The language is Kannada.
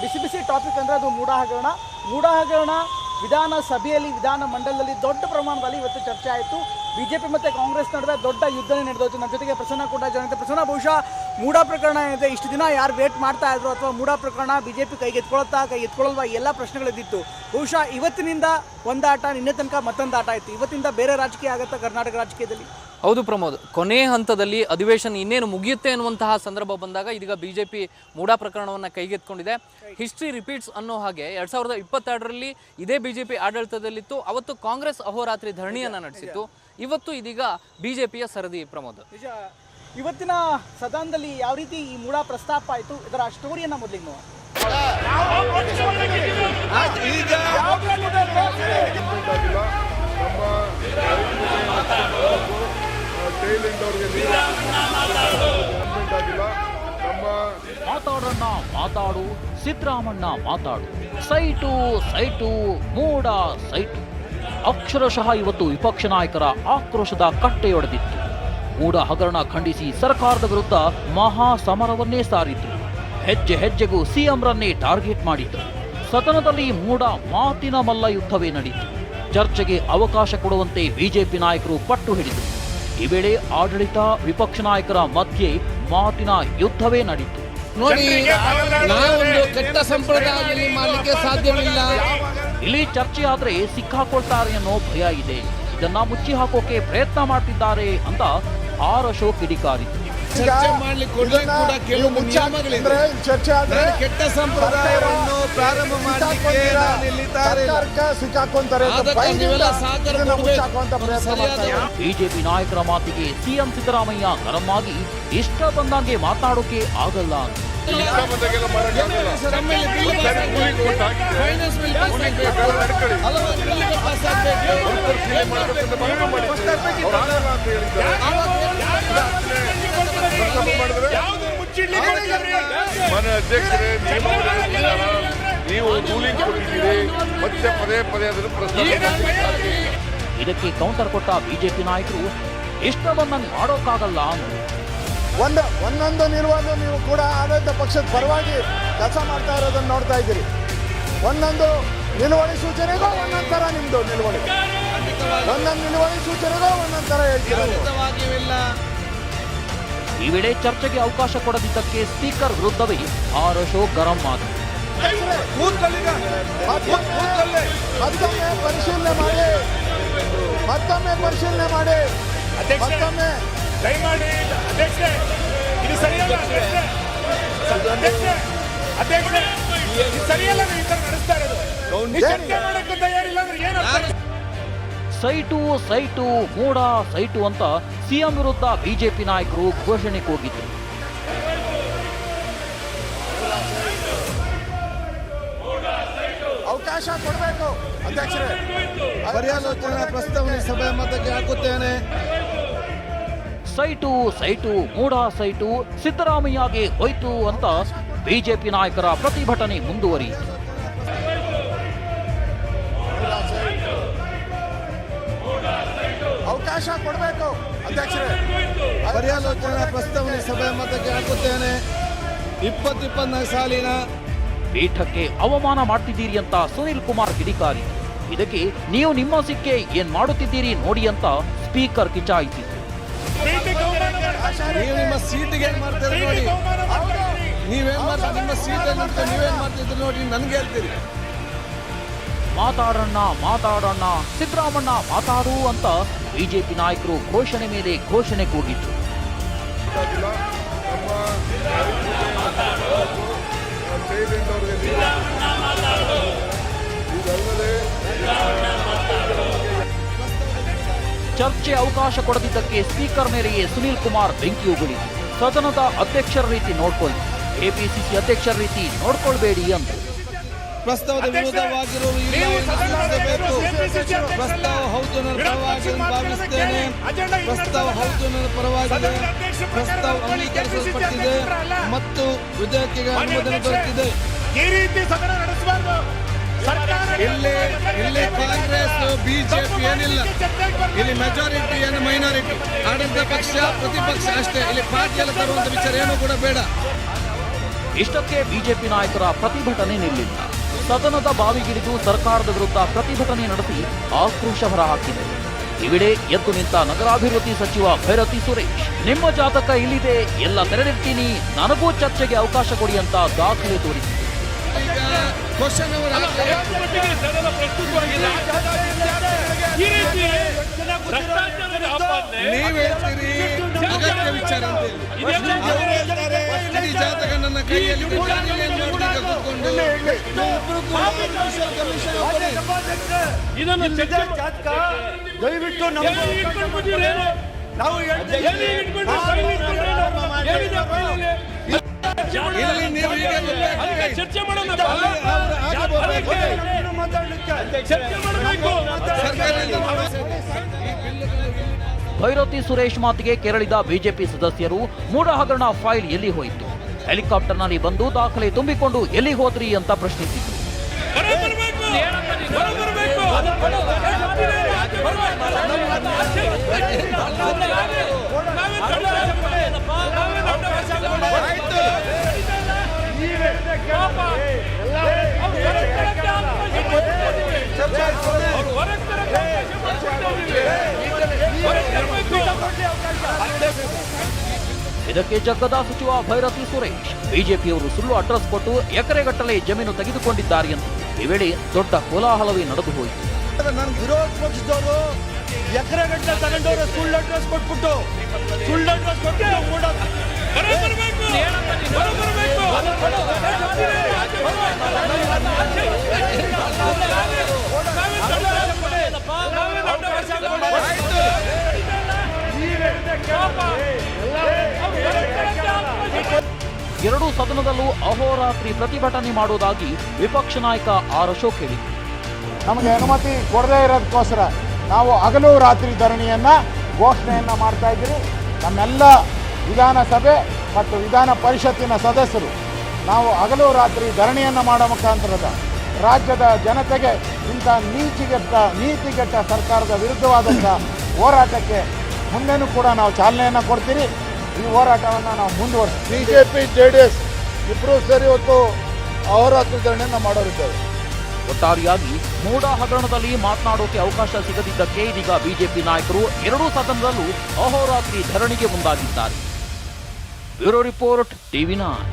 ಬಿಸಿ ಬಿಸಿ ಟಾಪಿಕ್ ಅಂದರೆ ಅದು ಮೂಡ ಹಗರಣ ಮೂಡ ಹಗರಣ ವಿಧಾನಸಭೆಯಲ್ಲಿ ವಿಧಾನ ಮಂಡಲದಲ್ಲಿ ದೊಡ್ಡ ಪ್ರಮಾಣದಲ್ಲಿ ಇವತ್ತು ಚರ್ಚೆ ಆಯಿತು. ಬಿಜೆಪಿ ಮತ್ತು ಕಾಂಗ್ರೆಸ್ ನಡುವೆ ದೊಡ್ಡ ಯುದ್ಧನೇ ನಡೆದೋಯ್ತು. ನನ್ನ ಜೊತೆಗೆ ಪ್ರಸನ್ನ ಕೂಡ ಜನತೆ ಪ್ರಸನ್ನ, ಬಹುಶಃ ಮೂಡ ಪ್ರಕರಣ ಏನಿದೆ ಇಷ್ಟು ದಿನ ಯಾರು ವೇಟ್ ಮಾಡ್ತಾ ಇದ್ರು ಅಥವಾ ಮೂಡ ಪ್ರಕರಣ ಬಿಜೆಪಿ ಕೈಗೆ ಪಿ ಕೈ ಎತ್ಕೊಳ್ಳಲ್ವಾ ಎಲ್ಲ ಪ್ರಶ್ನೆಗಳಿದ್ದಿತ್ತು. ಬಹುಶಃ ಇವತ್ತಿನಿಂದ ಒಂದಾಟ, ನಿನ್ನೆ ತನಕ ಮತ್ತೊಂದು ಆಟ ಆಯಿತು. ಇವತ್ತಿಂದ ಬೇರೆ ರಾಜಕೀಯ ಆಗುತ್ತಾ ಕರ್ನಾಟಕ ರಾಜಕೀಯದಲ್ಲಿ? ಹೌದು ಪ್ರಮೋದ್. ಕೊನೆ ಹಂತದಲ್ಲಿ ಅಧಿವೇಶನ ಇನ್ನೇನು ಮುಗಿಯುತ್ತೆ ಅನ್ನುವಂತಹ ಸಂದರ್ಭ ಬಂದಾಗ ಇದೀಗ ಬಿಜೆಪಿ ಮೂಡಾ ಪ್ರಕರಣವನ್ನು ಕೈಗೆತ್ಕೊಂಡಿದೆ ಹಿಸ್ಟ್ರಿ ರಿಪೀಟ್ಸ್ ಅನ್ನೋ ಹಾಗೆ ಎರಡ್ ಸಾವಿರದ ಇಪ್ಪತ್ತೆರಡರಲ್ಲಿ ಇದೇ ಬಿಜೆಪಿ ಆಡಳಿತದಲ್ಲಿತ್ತು. ಅವತ್ತು ಕಾಂಗ್ರೆಸ್ ಅಹೋರಾತ್ರಿ ಧರಣಿಯನ್ನ ನಡೆಸಿತ್ತು. ಇವತ್ತು ಇದೀಗ ಬಿಜೆಪಿಯ ಸರದಿ ಪ್ರಮೋದ್. ಇವತ್ತಿನ ಸದನದಲ್ಲಿ ಯಾವ ರೀತಿ ಈ ಮೂಡಾ ಪ್ರಸ್ತಾಪ ಆಯಿತು? ಇದರ ಸ್ಟೋರಿಯನ್ನು ಮೊದಲಿಗೆ ನೋಡೋಣ. ನಮ್ಮ ನಮ್ಮ ಮಾತಾಡಣ್ಣ ಮಾತಾಡು, ಸಿದ್ದರಾಮಣ್ಣ ಮಾತಾಡು. Site site, MUDA, site. ಅಕ್ಷರಶಃ ಇವತ್ತು ವಿಪಕ್ಷ ನಾಯಕರ ಆಕ್ರೋಶದ ಕಟ್ಟೆಯೊಡೆದಿತ್ತು. ಮೂಡ ಹಗರಣ ಖಂಡಿಸಿ ಸರ್ಕಾರದ ವಿರುದ್ಧ ಮಹಾ ಸಮರವನ್ನೇ ಸಾರಿದ್ರು. ಹೆಜ್ಜೆ ಹೆಜ್ಜೆಗೂ ಸಿಎಂರನ್ನೇ ಟಾರ್ಗೆಟ್ ಮಾಡಿದ್ರು. ಸದನದಲ್ಲಿ ಮೂಡ ಮಾತಿನ ಮಲ್ಲ ಯುದ್ಧವೇ ನಡೆಯಿತು ಚರ್ಚೆಗೆ ಅವಕಾಶ ಕೊಡುವಂತೆ ಬಿಜೆಪಿ ನಾಯಕರು ಪಟ್ಟು ಹಿಡಿದರು. ಈ ವೇಳೆ ಆಡಳಿತ ವಿಪಕ್ಷ ನಾಯಕರ ಮಧ್ಯೆ ಮಾತಿನ ಯುದ್ಧವೇ ನಡೆಯಿತು ನೋಡಿ ನಾವೊಂದು ಕೆಟ್ಟ ಸಂಪ್ರದಾಯದಲ್ಲಿ ಮಾಡಲಿಕ್ಕೆ ಸಾಧ್ಯವಿಲ್ಲ. ಇಲ್ಲಿ ಚರ್ಚೆ ಆದ್ರೆ ಸಿಕ್ಕಾಕೊಳ್ತಾರೆ ಅನ್ನೋ ಭಯ ಇದೆ. ಇದನ್ನ ಮುಚ್ಚಿ ಹಾಕೋಕೆ ಪ್ರಯತ್ನ ಮಾಡ್ತಿದ್ದಾರೆ ಅಂತ ಆರ್ ಅಶೋಕ್ ಕಿಡಿಕಾರಿತು ಚರ್ಚೆ ಆದ್ರೆ ಕೆಟ್ಟ ಸಂಪ್ರದಾಯವನ್ನು ಪ್ರಾರಂಭ ಮಾಡಲಿಕ್ಕೆ. ಸಿಕ್ಕಾಕೊಂತಾರೆ ಬಿಜೆಪಿ ನಾಯಕರ ಮಾತಿಗೆ ಸಿಎಂ ಸಿದ್ದರಾಮಯ್ಯ ಗರಂ ಆಗಿ ಇಷ್ಟ ಬಂದಂಗೆ ಮಾತಾಡೋಕೆ ಆಗಲ್ಲ. ಫೈನಾನ್ಸ್ ಮನೆ ಅಧ್ಯಕ್ಷರೇ ನೀವು ರೂಲಿಂಗ್ ಕೊಟ್ಟಿದ್ದೀರಿ ಮತ್ತೆ ಪದೇ ಪದೇ ಅದನ್ನು ಪ್ರಸ್ತಾಪ ಇದಕ್ಕೆ ಕೌಂಟರ್ ಕೊಟ್ಟ ಬಿಜೆಪಿ ನಾಯಕರು ಇಷ್ಟವನ್ನ ಮಾಡೋಕ್ಕಾಗಲ್ಲ ಅಂದ್ರು. ಒಂದು ಒಂದೊಂದು ನಿರ್ವಹಣೆ ನೀವು ಕೂಡ ಆಡಳಿತ ಪಕ್ಷದ ಪರವಾಗಿ ಕೆಲಸ ಮಾಡ್ತಾ ಇರೋದನ್ನ ನೋಡ್ತಾ ಇದ್ದೀರಿ. ಒಂದೊಂದು ನಿಲುವಳಿ ಸೂಚನೆಗೂ ಒಂದೊಂದು ಥರ ನಿಮ್ಮದು ನಿಲುವಳಿ. ಒಂದೊಂದು ನಿಲುವಳಿ ಸೂಚನೆಗೂ ಒಂದೊಂದು ಥರ ಹೇಳ್ತೀರ ಈ ವೇಳೆ ಚರ್ಚೆಗೆ ಅವಕಾಶ ಕೊಡದಿದ್ದಕ್ಕೆ ಸ್ಪೀಕರ್ ವಿರುದ್ಧವೇ ಆರ್ ಅಶೋಕ್ ಗರಂ ಮಾತು. ಪರಿಶೀಲನೆ ಮಾಡಿ ಮತ್ತೊಮ್ಮೆ ಪರಿಶೀಲನೆ ಮಾಡಿ ದಯಮಾಡಿ ಅಧ್ಯಕ್ಷೆ ಇದು ಸರಿಯಲ್ಲ ಇದು ಸರಿಯಲ್ಲ ಈ ತರ ನಡೆಸ್ತಾ ಇರೋದು. ಸೈಟು ಸೈಟು ಮೂಡ ಸೈಟು ಅಂತ ಸಿಎಂ ವಿರುದ್ಧ ಬಿಜೆಪಿ ನಾಯಕರು ಘೋಷಣೆ ಕೂಗಿದ್ರು ಅವಕಾಶ ಕೊಡಬೇಕು ಅಧ್ಯಕ್ಷರೇ. ಪರ್ಯಾಲೋಚನಾ ಪ್ರಸ್ತಾವನೆ ಸಭೆ ಮತಕ್ಕೆ ಹಾಕುತ್ತೇನೆ. ಸೈಟು ಸೈಟು ಮೂಢ ಸೈಟು ಸಿದ್ದರಾಮಯ್ಯಗೆ ಹೋಯ್ತು ಅಂತ ಬಿಜೆಪಿ ನಾಯಕರ ಪ್ರತಿಭಟನೆ ಮುಂದುವರಿಯಿತು. ಅವಕಾಶ ಕೊಡಬೇಕು ಅಧ್ಯಕ್ಷರೇ ಪರ್ಯಾಲೋಚನಾ ಪ್ರಸ್ತಾವನೆ ಸಭೆ ಮತಕ್ಕೆ ಹಾಕುತ್ತೇನೆ. ಇಪ್ಪತ್ತು ಇಪ್ಪತ್ನಾಲ್ಕು ಸಾಲಿನ ಪೀಠಕ್ಕೆ ಅವಮಾನ ಮಾಡ್ತಿದ್ದೀರಿ ಅಂತ ಸುನಿಲ್ ಕುಮಾರ್ ಕಿಡಿಕಾರಿ. ಇದಕ್ಕೆ ನೀವು ನಿಮ್ಮ ಸಿಕ್ಕೆ ಏನ್ ಮಾಡುತ್ತಿದ್ದೀರಿ ನೋಡಿ ಅಂತ ಸ್ಪೀಕರ್ ಕಿಚಾಯಿಸಿದ್ರು. ನೀವು ನಿಮ್ಮ ಸೀಟಿಗೆ ಏನ್ ಮಾಡ್ತೀರಿ ನೋಡಿ. ನೀವೇನ್ ಮಾಡ್ತೀರಿ ನಿಮ್ಮ ಸೀಟಲ್ಲಿ ನಿಂತು ನೀವೇನ್ ಮಾಡ್ತಿದ್ರಿ ನೋಡಿ ನನ್ಗೆ ಹೇಳ್ತೀರಿ. ಮಾತಾಡಣ್ಣ ಮಾತಾಡಣ್ಣ ಸಿದ್ದರಾಮಣ್ಣ ಮಾತಾಡು ಅಂತ ಬಿಜೆಪಿ ನಾಯಕರು ಘೋಷಣೆ ಮೇಲೆ ಘೋಷಣೆ ಕೂಗಿದ್ರು ಚರ್ಚೆ ಅವಕಾಶ ಕೊಡದಿದ್ದಕ್ಕೆ ಸ್ಪೀಕರ್ ಮೇಲೆಯೇ ಸುನೀಲ್ ಕುಮಾರ್ ಬೆಂಕಿ ಉಗುಳಿದ್ರು ಸದನದ ಅಧ್ಯಕ್ಷರ ರೀತಿ ನೋಡ್ಕೊಳ್ಳಿ. ಎಪಿಸಿಸಿ ಅಧ್ಯಕ್ಷರ ರೀತಿ ನೋಡ್ಕೊಳ್ಬೇಡಿ ಅಂತ ಪ್ರಸ್ತಾವದ ವಿರೋಧವಾಗಿರುವುದು ಪ್ರಸ್ತಾವ ಹೌದು ನನ್ನ ಪರವಾಗಿ ಎಂದು ಭಾವಿಸುತ್ತೇನೆ ಪ್ರಸ್ತಾವ ಹೌದು ನನ್ನ ಪರವಾಗಿದೆ ಪ್ರಸ್ತಾವ ಅಂಗೀಕರಿಸಲ್ಪಟ್ಟಿದೆ ಮತ್ತು ವಿಧೇಯಕಿಗೆ ಅನುಮೋದನೆ ದೊರೆತಿದೆ ಈ ರೀತಿ ಸದನ ನಡೆಸಬಾರದು. ಸರ್ಕಾರ ಇಲ್ಲಿ ಇಲ್ಲಿ ಕಾಂಗ್ರೆಸ್ ಬಿಜೆಪಿ ಏನಿಲ್ಲ. ಇಲ್ಲಿ ಮೆಜಾರಿಟಿ ಏನು ಮೈನಾರಿಟಿ ಆಡಳಿತ ಪಕ್ಷ ಪ್ರತಿಪಕ್ಷ ಅಷ್ಟೇ. ಇಲ್ಲಿ ಪಾರ್ಟಿ ಎಲ್ಲ ತರುವಂತ ವಿಚಾರ ಏನು ಕೂಡ ಬೇಡ. ಇಷ್ಟಕ್ಕೆ ಬಿಜೆಪಿ ನಾಯಕರ ಪ್ರತಿಭಟನೆ ನಿಲ್ಲಿಲ್ಲ. ಸದನದ ಬಾವಿಗಿಳಿದು ಸರ್ಕಾರದ ವಿರುದ್ಧ ಪ್ರತಿಭಟನೆ ನಡೆಸಿ ಆಕ್ರೋಶ ಹೊರಹಾಕಿದೆ ಇವಿಡೆ ಎದ್ದು ನಿಂತ ನಗರಾಭಿವೃದ್ಧಿ ಸಚಿವ ಭೈರತಿ ಸುರೇಶ್. ನಿಮ್ಮ ಜಾತಕ ಇಲ್ಲಿದೆ, ಎಲ್ಲ ತೆರೆದಿರ್ತೀನಿ ನನಗೂ ಚರ್ಚೆಗೆ ಅವಕಾಶ ಕೊಡಿ ಅಂತ ದಾಖಲೆ ತೋರಿಸಿದೆ. ನೀವ್ ಅಗತ್ಯ ವಿಚಾರ ಅಂತ ಹೇಳಿ ಜಾತಕ ನನ್ನ ಕೈಯಲ್ಲಿ. ಇದನ್ನು ಚರ್ಚೆ ದಯವಿಟ್ಟು? ನಾವು ಚರ್ಚೆ ಮಾಡೋಣ. ಚರ್ಚೆ ಇಟ್ಕೊಂಡ್ರೇನು? ಭೈರತಿ ಸುರೇಶ್ ಮಾತಿಗೆ ಕೆರಳಿದ ಬಿಜೆಪಿ ಸದಸ್ಯರು ಮೂಢ ಹಗರಣ ಫೈಲ್ ಎಲ್ಲಿ ಹೋಯಿತು? ಹೆಲಿಕಾಪ್ಟರ್ನಲ್ಲಿ ಬಂದು ದಾಖಲೆ ತುಂಬಿಕೊಂಡು ಎಲ್ಲಿ ಹೋದ್ರಿ ಅಂತ ಪ್ರಶ್ನಿಸಿದ್ರು. ಇದಕ್ಕೆ ಜಗ್ಗದ ಸಚಿವ ಭೈರತಿ ಸುರೇಶ್. ಬಿಜೆಪಿಯವರು ಸುಳ್ಳು ಅಡ್ರೆಸ್ ಕೊಟ್ಟು ಎಕರೆಗಟ್ಟಲೆ ಜಮೀನು ತೆಗೆದುಕೊಂಡಿದ್ದಾರೆ ಎಂದು ಈ ವೇಳೆ ದೊಡ್ಡ ಕೋಲಾಹಲವೇ ನಡೆದು ಹೋಯಿತು. ನನ್ ವಿರೋಧ ಪಕ್ಷದವರು ಎಕರೆಗಟ್ಟಲೆ ತಗೊಂಡವರು ಸುಳ್ಳು ಅಡ್ರೆಸ್ ಕೊಟ್ಬಿಟ್ಟು ಸುಳ್ಳು ಅಡ್ರೆಸ್ ಕೊಟ್ಬಿಟ್ಟು ಸದನದಲ್ಲೂ ಅಹೋರಾತ್ರಿ ಪ್ರತಿಭಟನೆ ಮಾಡುವುದಾಗಿ ವಿಪಕ್ಷ ನಾಯಕ ಆರ್ ಅಶೋಕ್ ಹೇಳಿದರು ನಮಗೆ ಅನುಮತಿ ಕೊಡದೇ ಇರೋದಕ್ಕೋಸ್ಕರ ನಾವು ಹಗಲು ರಾತ್ರಿ ಧರಣಿಯನ್ನ ಘೋಷಣೆಯನ್ನ ಮಾಡ್ತಾ ಇದ್ದೀರಿ. ನಮ್ಮೆಲ್ಲ ವಿಧಾನಸಭೆ ಮತ್ತು ವಿಧಾನ ಪರಿಷತ್ತಿನ ಸದಸ್ಯರು ನಾವು ಹಗಲು ರಾತ್ರಿ ಧರಣಿಯನ್ನು ಮಾಡೋ ಮುಖಾಂತರದ ರಾಜ್ಯದ ಜನತೆಗೆ ಇಂಥ ನೀತಿಗೆಟ್ಟ ನೀತಿಗೆಟ್ಟ ಸರ್ಕಾರದ ವಿರುದ್ಧವಾದಂಥ ಹೋರಾಟಕ್ಕೆ ಮುಂದೆನೂ ಕೂಡ ನಾವು ಚಾಲನೆಯನ್ನು ಕೊಡ್ತೀರಿ. ಈ ಹೋರಾಟವನ್ನು ನಾವು ಮುಂದುವರಿಸ್ತೀವಿ. B J P J D S ಇಬ್ಬರೂ ಸೇರಿ ಇವತ್ತು ಅಹೋರಾತ್ರಿ ಧರಣಿಯನ್ನ ಮಾಡೋರಿದ್ದೇವೆ ಒಟ್ಟಾರೆಯಾಗಿ ಮೂಡ ಹಗರಣದಲ್ಲಿ ಮಾತನಾಡೋಕೆ ಅವಕಾಶ ಸಿಗದಿದ್ದಕ್ಕೆ ಇದೀಗ ಬಿಜೆಪಿ ನಾಯಕರು ಎರಡೂ ಸದನದಲ್ಲೂ ಅಹೋರಾತ್ರಿ ಧರಣಿಗೆ ಮುಂದಾಗಿದ್ದಾರೆ. Bureau report TV nine.